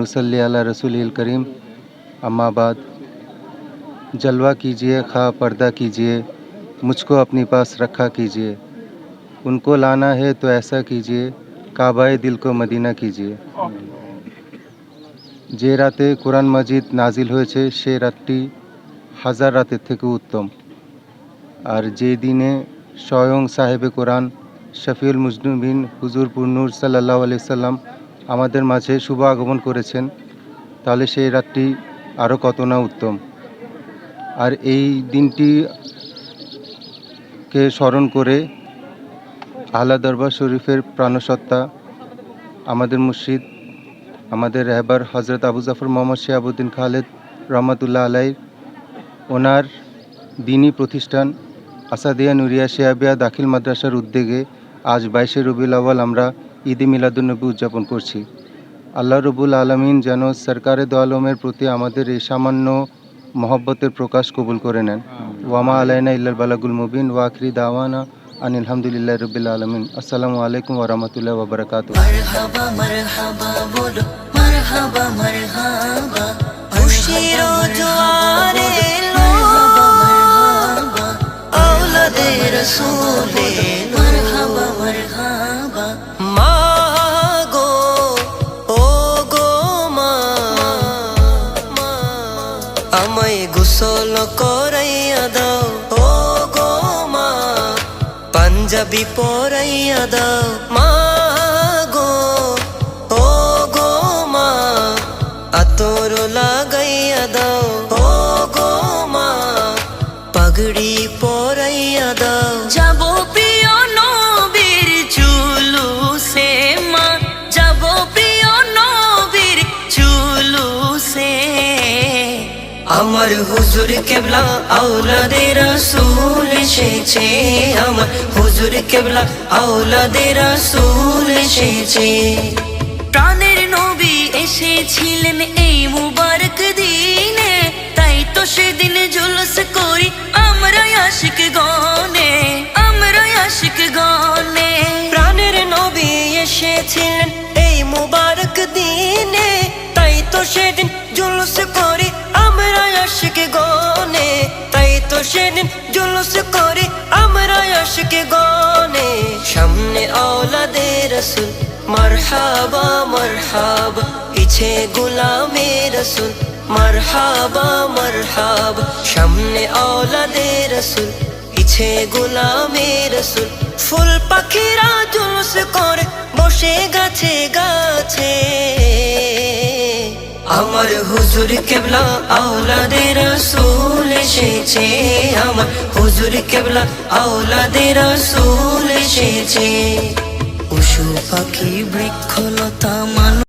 वनसली अला रसूल करीम अम्माबाद जलवा कीजिए खा पर्दा कीजिए मुझको अपने पास रखा कीजिए उनको लाना है तो ऐसा कीजिए काबाए दिल को मदीना कीजिए যে রাতে কোরআন মাজিদ নাজিল হয়েছে সে রাতটি হাজার রাতের থেকে উত্তম আর যে দিনে স্বয়ং সাহেবে কোরআন শফিউল মুজনুবিন হুজুর পুরনুর সাল্লাহ আলাইসাল্লাম আমাদের মাঝে শুভ আগমন করেছেন, তাহলে সেই রাতটি আরও কত না উত্তম। আর এই দিনটিকে স্মরণ করে আহলা দরবার শরীফের প্রাণসত্তা আমাদের মুর্শিদ, আমাদের রেহবার হজরত আবু জাফর মোহাম্মদ শিয়াবুদ্দিন খালেদ রহমতুল্লাহ আলাই ওনার দিনী প্রতিষ্ঠান আসাদিয়া নুরিয়া শিয়াবিয়া দাখিল মাদ্রাসার উদ্যোগে আজ বাইশে রবিউল আমরা ঈদে মিলাদুন্নবী উদযাপন করছি। আল্লাহ রবুল আলমিন যেন সরকারে দো আলমের প্রতি আমাদের এই সামান্য মহব্বতের প্রকাশ কবুল করে নেন। ওয়ামা আলাইনা ইল্লাল বালাগুল মুবিন। ওয়াখরি দাওয়ানা আন আলহামদুলিল্লাহ রবিল আলমিন। আসসালামু আলাইকুম ওরহমতুল্লাহ ওবরাকাতু মারহাবা মারহাবা বলো। মারহাবা মারহাবা। খুশির জোয়ারে গোসল করাইয়া দাও ও গো মা পাঞ্জাবি পরাইয়া দাও মা আমার হুজুর কেবলা আওলাদে রাসূল এসেছে, আমার হুজুর কেবলা আওলাদে রাসূল এসেছে। প্রাণের নবী এসেছিলেন এই মুবারক দিনে, তাই তো সেদিন জুলুস করি আমরা আশিক গনে, আমরা আশিক গনে। প্রাণের নবী এসেছিলেন এই মুবারক দিনে, তাই তো সেদিন জুলুস করি সেদিন জুলুস করি আমরা আশিক গনে। সামনে আওলাদে রসুল, মারহাবা মারহাবা। পিছে গুলামে রসুল, মারহাবা মারহাবা। সামনে আওলাদে রসুল, পিছে গোলামে রসুল। ফুল পাখিরা জুলুস করে, বসে গাছে গাছে। আমার হুজুর কেবলা আওলাদে রসুল। এসেছে আমার হুজুর কেবলা আওলাদের রসুল এসেছে। পশু পাখি বৃক্ষলতা মানুষ